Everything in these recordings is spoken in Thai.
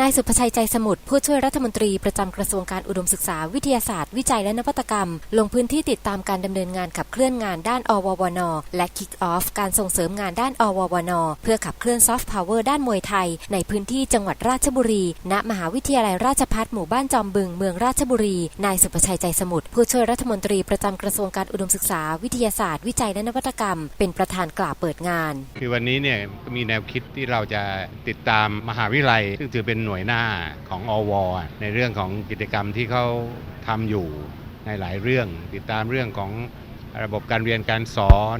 นายสุภชัยใจสมุทรผู้ช่วยรัฐมนตรีประจำกระทรวงการอุดมศึกษาวิทยาศาสตร์ วิจัยและนวัตกรรม ลงพื้นที่ติดตามการดำเนินงานขับเคลื่อนงานด้านอววนและ Kick Off การส่งเสริมงานด้านอววนเพื่อขับเคลื่อนซอฟต์พาวเวอร์ด้านมวยไทย ในพื้นที่จังหวัดราชบุรี ณ มหาวิทยาลัยราชภัฏหมู่บ้านจอมบึงเมืองราชบุรี นายสุภชัยใจสมุทรผู้ช่วยรัฐมนตรีประจำกระทรวงการอุดมศึกษา วิทยาศาสตร์ วิจัยและนวัตกรรม เป็นประธานกล่าวเปิดงาน คือวันนี้เนี่ยมีแนวคิดที่เราจะติดตามมหาวิทยาลัย ซึ่งถือเป็นหน่วยหน้าของอวในเรื่องของกิจกรรมที่เขาทำอยู่ในหลายเรื่อง ติดตามเรื่องของระบบการเรียนการสอน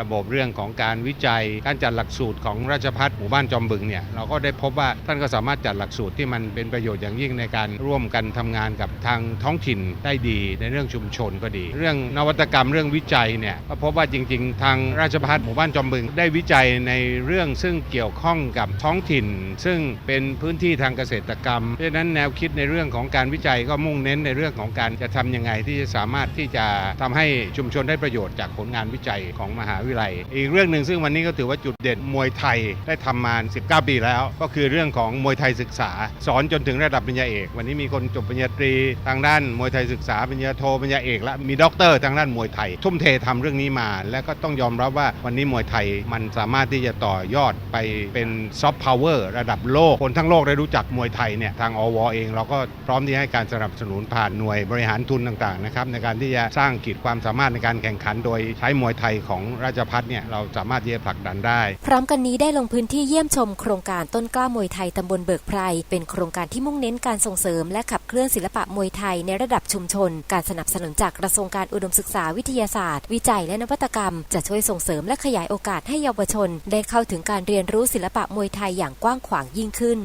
ระบบเรื่องของการวิจัย การจัดหลักสูตรของราชพัฒหมู่บ้านจอมบึงเนี่ยเราก็ได้พบว่าท่านก็สามารถจัดหลักสูตรที่มันเป็นประโยชน์อย่างยิ่งในการร่วมกันทำงานกับทางท้องถิ่นได้ดีในเรื่องชุมชนก็ดี เรื่องนวัตกรรมเรื่องวิจัยเนี่ยก็พบว่าจริง ๆ ทางราชพัฒหมู่บ้านจอมบึง ได้วิจัยในเรื่องซึ่งเกี่ยวข้องกับท้องถิ่น ซึ่งเป็นพื้นที่ทางเกษตรกรรมเพราะฉะนั้นแนวคิดในเรื่องของการวิจัยก็มุ่งเน้นในเรื่องของการจะทำยังไงที่จะสามารถที่จะทำให้ชุมชนได้ประโยชน์จากผลงานวิจัยของมหาวิทยาลัย อีกเรื่องหนึ่งซึ่งวันนี้ก็ถือว่าจุดเด่นมวยไทยได้ทำมา 19 ปีแล้ว ก็คือเรื่องของมวยไทยศึกษา สอนจนถึงระดับปริญญาเอก วันนี้มีคนจบปริญญาตรีทางด้านมวยไทยศึกษาปริญญาโทปริญญาเอกและมีด็อกเตอร์ทางด้านมวยไทย ทุ่มเททำเรื่องนี้มา และก็ต้องยอมรับว่าวันนี้มวยไทยมันสามารถที่จะต่อยอดไปเป็นซอฟต์พาวเวอร์ระดับโลกคนทั้งโลกได้รู้จักมวยไทยเนี่ยทางอวเองเราก็พร้อมที่ให้การสนับสนุนผ่านหน่วยบริหารทุนต่างๆนะครับในการที่จะสร้างขีดความสามารถในการแข่งขัน โดยใช้มวยไทยของราชพัฒเนี่ยเราสามารถที่จะผลักดันได้ พร้อมกันนี้ได้ลงพื้นที่เยี่ยมชมโครงการต้นกล้ามวยไทยตำบลเบิกไพรเป็นโครงการที่มุ่งเน้นการส่งเสริมและขับเคลื่อนศิลปะมวยไทยในระดับชุมชน การสนับสนุนจากกระทรวงการอุดมศึกษาวิทยาศาสตร์ วิจัยและนวัตกรรม จะช่วยส่งเสริมและขยายโอกาสให้เยาวชน ได้เข้าถึงการเรียนรู้ศิลปะมวยไทยอย่างกว้างขวางยิ่งขึ้น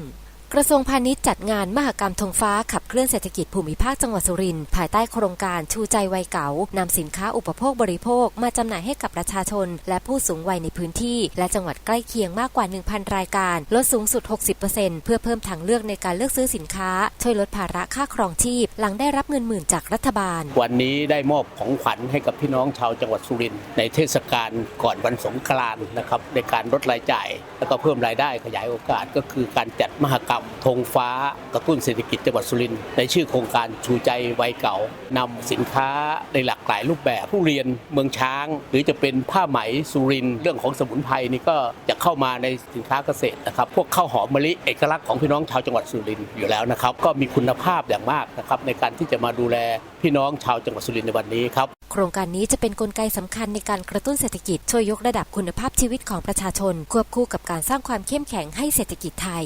กระทรวงพาณิชย์จัดงานมหกรรมธงฟ้าขับเคลื่อนเศรษฐกิจภูมิภาคจังหวัดสุรินทร์ภายใต้โครงการชูใจวัยเก๋านำสินค้าอุปโภคบริโภค มาจำหน่ายให้กับประชาชน และผู้สูงวัยในพื้นที่ และจังหวัดใกล้เคียงมากกว่า 1,000 รายการ ลดสูงสุด 60%เพื่อเพิ่มทางเลือกในการเลือกซื้อสินค้า ช่วยลดภาระค่าครองชีพ หลังได้รับเงินหมื่นจากรัฐบาล วันนี้ได้มอบของขวัญให้กับพี่น้องชาวจังหวัดสุรินทร์ในเทศกาลก่อนวันสงกรานต์นะครับในการลดรายจ่าย แล้วก็เพิ่มรายได้ขยายโอกาสก็คือการจัดมหกรรมธงฟ้ากระตุ้นเศรษฐกิจจังหวัดสุรินทร์ในชื่อโครงการชูใจวัยเก่านำสินค้าในหลากหลายรูปแบบผู้เรียนเมืองช้าง หรือจะเป็นผ้าไหมสุรินทร์เรื่องของสมุนไพรนี่ก็จะเข้ามาในสินค้าเกษตรนะครับ พวกข้าวหอมมะลิเอกลักษณ์ของพี่น้องชาวจังหวัดสุรินทร์อยู่แล้วนะครับ ก็มีคุณภาพอย่างมากนะครับในการที่จะมาดูแลพี่น้องชาวจังหวัดสุรินทร์ในวันนี้ครับโครงการนี้จะเป็นนกลไกสำคัญในการกระตุ้นเศรษฐกิจช่วยยกระดับคุณภาพชีวิตของประชาชน ควบคู่กับการสร้างความเข้มแข็งให้เศรษฐกิจไทย